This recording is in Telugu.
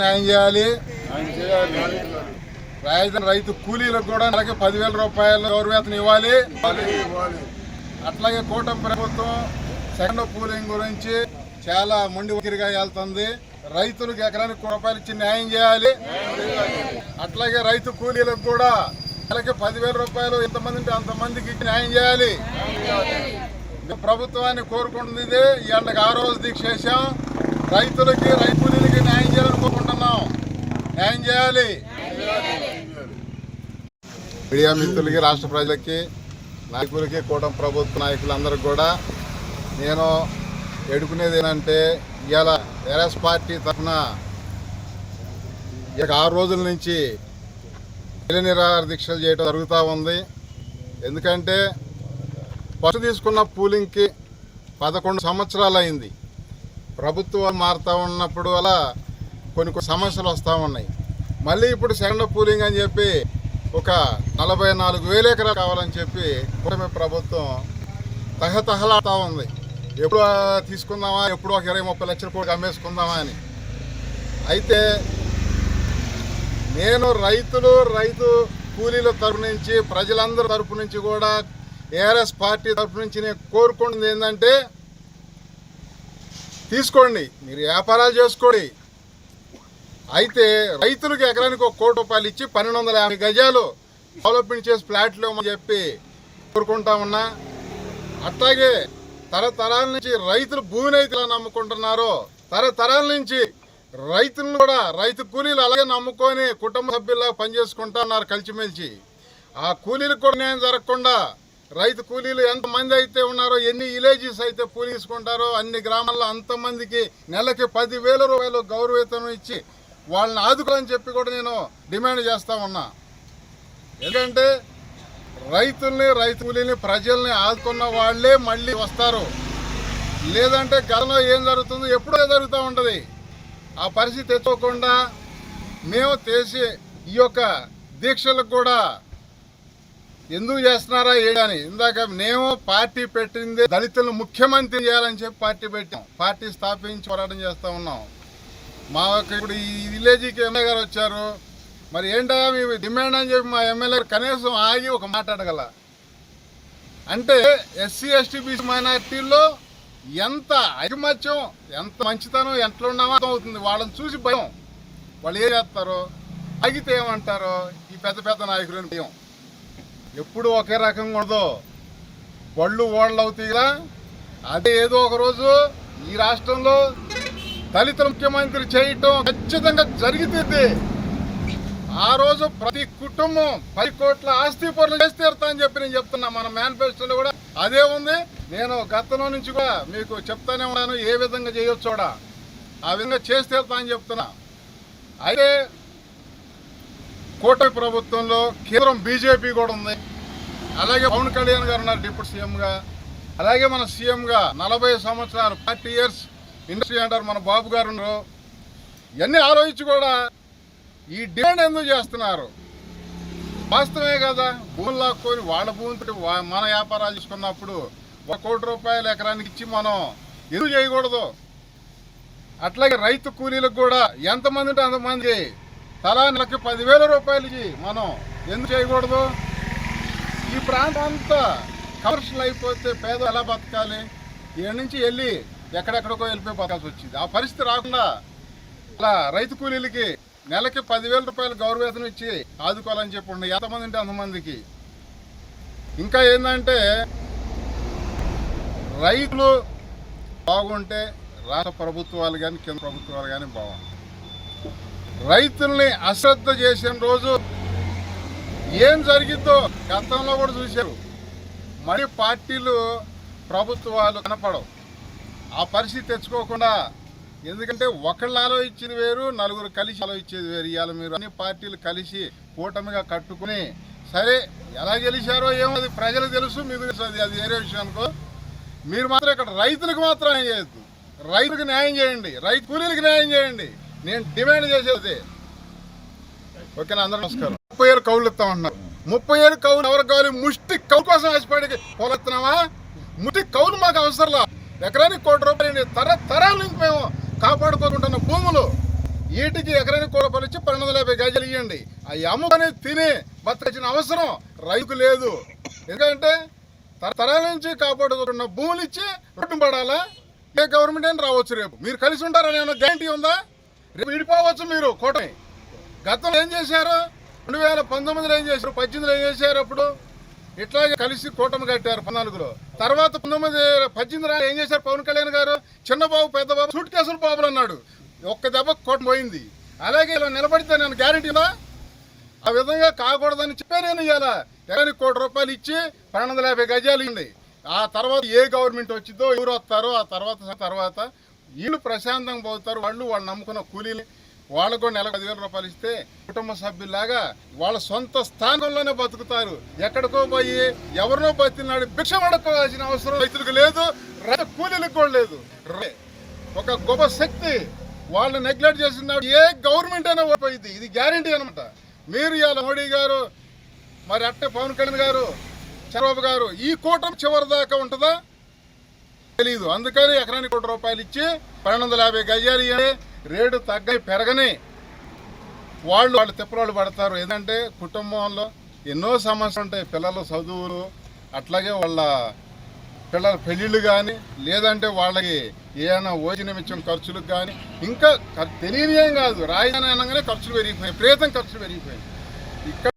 న్యాయం చేయాలి. రాజధాని రైతు కూలీలకు కూడా నెలకి పదివేల రూపాయలు గౌరవేతనం ఇవ్వాలి. అట్లాగే కూటమి ప్రభుత్వం సెకండ్ పూలింగ్ గురించి చాలా మొండి ఒకిరిగా వెళ్తుంది. రైతులకు ఎకరానికి రూపాయలు ఇచ్చి న్యాయం చేయాలి. అట్లాగే రైతు కూలీలకు కూడా నెలకి పదివేల రూపాయలు ఎంతమంది ఉంటే అంతమందికి ఇచ్చి న్యాయం చేయాలి. ప్రభుత్వాన్ని కోరుకుంటుంది. ఇదే ఇవాళకి ఆ రోజు దీక్ష చేశాం. రైతులకి రైతులకి న్యాయం చేయాలనుకోకుంటున్నాం న్యాయం చేయాలి. మీడియా మిత్రులకి రాష్ట్ర ప్రజలకి నాయకులకి కూటమి ప్రభుత్వ నాయకులందరికీ కూడా నేను ఎడుకునేది ఏంటంటే ఇవాళ టీఆర్ఎస్ పార్టీ తరఫున ఇక ఆరు రోజుల నుంచి నిల నిరాహార దీక్షలు చేయడం జరుగుతూ ఉంది. ఎందుకంటే ఫస్ట్ తీసుకున్న పూలింగ్కి పదకొండు సంవత్సరాలు అయింది ప్రభుత్వం మారుతూ ఉన్నప్పుడు అలా కొన్ని కొన్ని సమస్యలు వస్తూ ఉన్నాయి. మళ్ళీ ఇప్పుడు సెకండ్ పూలింగ్ అని చెప్పి ఒక నలభై నాలుగు వేల ఎకరాలు కావాలని చెప్పి కూటమి ప్రభుత్వం తహతహలాడుతూ ఉంది. ఎప్పుడు తీసుకుందామా ఎప్పుడు ఒక ఇరవై ముప్పై లక్షల కోట్లు అమ్మేసుకుందామా అని. అయితే నేను రైతులు రైతు కూలీల తరపు నుంచి ప్రజలందరి తరపు నుంచి కూడా ఏఆర్ఎస్ పార్టీ తరపు నుంచి నేను కోరుకుంటుంది ఏంటంటే తీసుకోండి మీరు వ్యాపారాలు చేసుకోండి. అయితే రైతులకు ఎకరానికి ఒక కోటి రూపాయలు ఇచ్చి పన్నెండు వందల యాభై గజాలు డెవలప్మెంట్ చేసి ఫ్లాట్లు అని చెప్పి కోరుకుంటా ఉన్నా. అట్లాగే తరతరాల నుంచి రైతులు భూమిని అయితే ఎలా నమ్ముకుంటున్నారో తరతరాల నుంచి రైతులను కూడా రైతు కూలీలు అలాగే నమ్ముకొని కుటుంబ సభ్యుల్లా పనిచేసుకుంటా ఉన్నారు కలిసిమెలిసి. ఆ కూలీలకు కూడా న్యాయం జరగకుండా రైతు కూలీలు ఎంతమంది అయితే ఉన్నారో ఎన్ని విలేజెస్ అయితే కూలీ అన్ని గ్రామాల్లో అంతమందికి నెలకి పదివేల రూపాయలు గౌరవేతనం ఇచ్చి వాళ్ళని ఆదుకోవాలని చెప్పి కూడా నేను డిమాండ్ చేస్తా ఉన్నా. ఎందుకంటే రైతుల్ని రైతు కూలీని ప్రజల్ని ఆదుకున్న వాళ్ళే మళ్ళీ వస్తారు. లేదంటే గతంలో ఏం జరుగుతుందో ఎప్పుడో జరుగుతూ ఉంటుంది. ఆ పరిస్థితి తెచ్చుకోకుండా మేము చేసి ఈ యొక్క దీక్షలకు కూడా ఎందుకు చేస్తున్నారా ఏంటని ఇందాక మేము పార్టీ పెట్టింది దళితులను ముఖ్యమంత్రి చేయాలని చెప్పి పార్టీ పెట్టాం. పార్టీ స్థాపించి పోరాటం చేస్తూ ఉన్నాం. మా యొక్క ఇప్పుడు ఈ విలేజ్కి ఎమ్మెల్యే గారు వచ్చారు. మరి ఏంటా మీ డిమాండ్ అని చెప్పి మా ఎమ్మెల్యే కనీసం ఆగి ఒక మాట్లాడగల అంటే ఎస్సీ ఎస్టీ బీసీ మైనార్టీల్లో ఎంత ఐకమత్యం ఎంత మంచితనం ఎట్లా ఉన్నామో అర్థమవుతుంది వాళ్ళని చూసి భయం. వాళ్ళు ఏం చేస్తారో ఆగితే ఏమంటారో ఈ పెద్ద పెద్ద నాయకులని భయం. ఎప్పుడు ఒకే రకంగా ఉండదు. బళ్ళు ఓళ్ళు అవుతాయిరా అదే ఏదో ఒకరోజు ఈ రాష్ట్రంలో దళిత ముఖ్యమంత్రి చేయటం ఖచ్చితంగా జరుగుతుంది ఆ రోజు ప్రతి కుటుంబం పది కోట్ల ఆస్తి పనులు చేసి తీరుతా అని చెప్పి నేను చెప్తున్నా. మన మేనిఫెస్టోలో కూడా అదే ఉంది. నేను గతంలో నుంచి కూడా మీకు చెప్తానే ఉన్నాను. ఏ విధంగా చేయొచ్చు కూడా. ఆ విధంగా చేసి తీరుతా అని చెప్తున్నా. అయితే కూటమి ప్రభుత్వంలో కేంద్రం బీజేపీ కూడా ఉంది. అలాగే పవన్ కళ్యాణ్ గారు ఉన్నారు డిప్యూటీ సీఎంగా. అలాగే మన సీఎంగా నలభై సంవత్సరాలు ఫార్టీ ఇయర్స్ ఇండస్ట్రీ అంటారు మన బాబు గారు ఉన్నారు. ఇవన్నీ ఆలోచించి కూడా ఈ డిమాండ్ ఎందుకు చేస్తున్నారు? వాస్తవమే కదా భూములు లాక్కొని వాళ్ళ భూమితో మన వ్యాపారాలు చేసుకున్నప్పుడు ఒక కోటి రూపాయలు ఎకరానికి ఇచ్చి మనం ఎందుకు చేయకూడదు? అట్లాగే రైతు కూలీలకు కూడా ఎంతమంది ఉంటే అంతమంది తలా నెలకి పదివేల రూపాయలు మనం ఎందుకు చేయకూడదు? ఈ ప్రాంతం అంతా కమర్షియల్ అయిపోతే పేద ఎలా బతకాలి? ఇక్కడ నుంచి వెళ్ళి ఎక్కడెక్కడికో వెళ్ళిపోయి బతకాల్సి వచ్చింది. ఆ పరిస్థితి రాకుండా అలా రైతు కూలీలకి నెలకి పదివేల రూపాయలు గౌరవేతనం ఇచ్చి ఆదుకోవాలని చెప్పి ఉండే ఎంతమంది ఉంటే అంతమందికి. ఇంకా ఏంటంటే రైతులు బాగుంటే రాష్ట్ర ప్రభుత్వాలు కానీ కేంద్ర ప్రభుత్వాలు కానీ బాగుంటాయి. రైతుల్ని అశ్రద్ధ చేసిన రోజు ఏం జరిగిందో గతంలో కూడా చూశారు. మరి పార్టీలు ప్రభుత్వాలు కనపడవు. ఆ పరిస్థితి తెచ్చుకోకుండా ఎందుకంటే ఒకళ్ళు ఆలోచించేది వేరు నలుగురు కలిసి ఆలోచించేది వేరు. ఇవాళ మీరు అన్ని పార్టీలు కలిసి కూటమిగా కట్టుకుని సరే ఎలా గెలిచారో ఏమో అది ప్రజలకు తెలుసు మీకు తెలుసు అది అది వేరే విషయం అనుకో. మీరు మాత్రం ఇక్కడ రైతులకు మాత్రం న్యాయం చేయొద్దు. రైతులకు న్యాయం చేయండి. రైతు కూలీలకు న్యాయం చేయండి. నేను డిమాండ్ చేసేది. ఓకేనా అందరూ నమస్కారం. ముప్పై ఏళ్ళు కౌలు ఇస్తామంటున్నారు ముప్పై ఏళ్ళు కౌలు ఎవరు కావాలి? ముష్టి కౌలు కోసం ఆశపడి పోలెత్తున్నావా? ముష్టి కౌలు మాకు అవసరంలా. ఎకరానికి కోటి రూపాయలు తర తరాల నుంచి మేము కాపాడుకోకుంటున్న భూములు. వీటికి ఎకరానికి కోటి రూపాయలు ఇచ్చి పన్నెండు వందల యాభై గజాలు ఇవ్వండి అవి అమ్ముకొని తిని బతకచ్చిన అవసరం రైతుకు లేదు. ఎందుకంటే తరతరాల నుంచి కాపాడుకుంటున్న భూములు ఇచ్చి రొట్టెం పడాలా ఏ గవర్నమెంట్ అయినా రావచ్చు రేపు. మీరు కలిసి ఉంటారని ఏమైనా గ్యారంటీ ఉందా? విడిపోవచ్చు మీరు కూటమి. గతంలో ఏం చేశారు? రెండు వేల పంతొమ్మిదిలో ఏం చేశారు? పద్దెనిమిదిలో ఏం చేశారు అప్పుడు? ఇట్లాగే కలిసి కూటమి కట్టారు పద్నాలుగులో. తర్వాత పంతొమ్మిది పద్దెనిమిది ఏం చేశారు పవన్ కళ్యాణ్ గారు? చిన్నబాబు పెద్దబాబు సూట్ కేసులు బాబులు అన్నాడు. ఒక్క దెబ్బ కూటమి పోయింది. అలాగే ఇలా నిలబడితే నేను గ్యారంటీలా ఆ విధంగా కాకూడదని చెప్పే నేను ఇలా ఎకరానికి కోటి రూపాయలు ఇచ్చి పన్నెండు వందల యాభై గజాలు ఇవ్వండి ఆ తర్వాత ఏ గవర్నమెంట్ వచ్చిందో ఎవరు వస్తారో ఆ తర్వాత తర్వాత వీళ్ళు ప్రశాంతంగా పోతారు. వాళ్ళు వాళ్ళు నమ్ముకున్న కూలీలు. వాళ్ళకు కూడా నెలకు పదివేల రూపాయలు ఇస్తే కుటుంబ సభ్యుల్లాగా వాళ్ళ సొంత స్థానంలోనే బతుకుతారు. ఎక్కడికో పోయి ఎవరినో బతినాడు భిక్ష పడుకోవాల్సిన అవసరం రైతులకు లేదు కూలీలకు కూడా లేదు. ఒక గొప్ప శక్తి వాళ్ళు నెగ్లెక్ట్ చేసిన ఏ గవర్నమెంట్ అయినా ఓడిపోయింది ఇది గ్యారంటీ అనమాట మీరు ఇవాళ మోడీ గారు మరి అట్టే పవన్ కళ్యాణ్ గారు చంద్రబాబు గారు ఈ కూటమి చివరి దాకా ఉంటుందా? తెలియదు అందుకని ఎకరానికి కోటి రూపాయలు ఇచ్చి పన్నెండు వందల యాభై గజాలు ఇవ్వాలి రేటు తగ్గని పెరగని వాళ్ళు వాళ్ళు తిప్పలు పడతారు. ఏంటంటే కుటుంబంలో ఎన్నో సమస్యలు ఉంటాయి. పిల్లల చదువులు అట్లాగే వాళ్ళ పిల్లల పెళ్ళిళ్ళు కానీ లేదంటే వాళ్ళకి ఏమైనా ఓజి నిమిత్తం ఖర్చులకు కానీ ఇంకా తెలియని ఏం కాదు. రాజధాని అనగానే ఖర్చులు పెరిగిపోయాయి. ప్రేతం ఖర్చులు పెరిగిపోయాయి. ఇక్కడ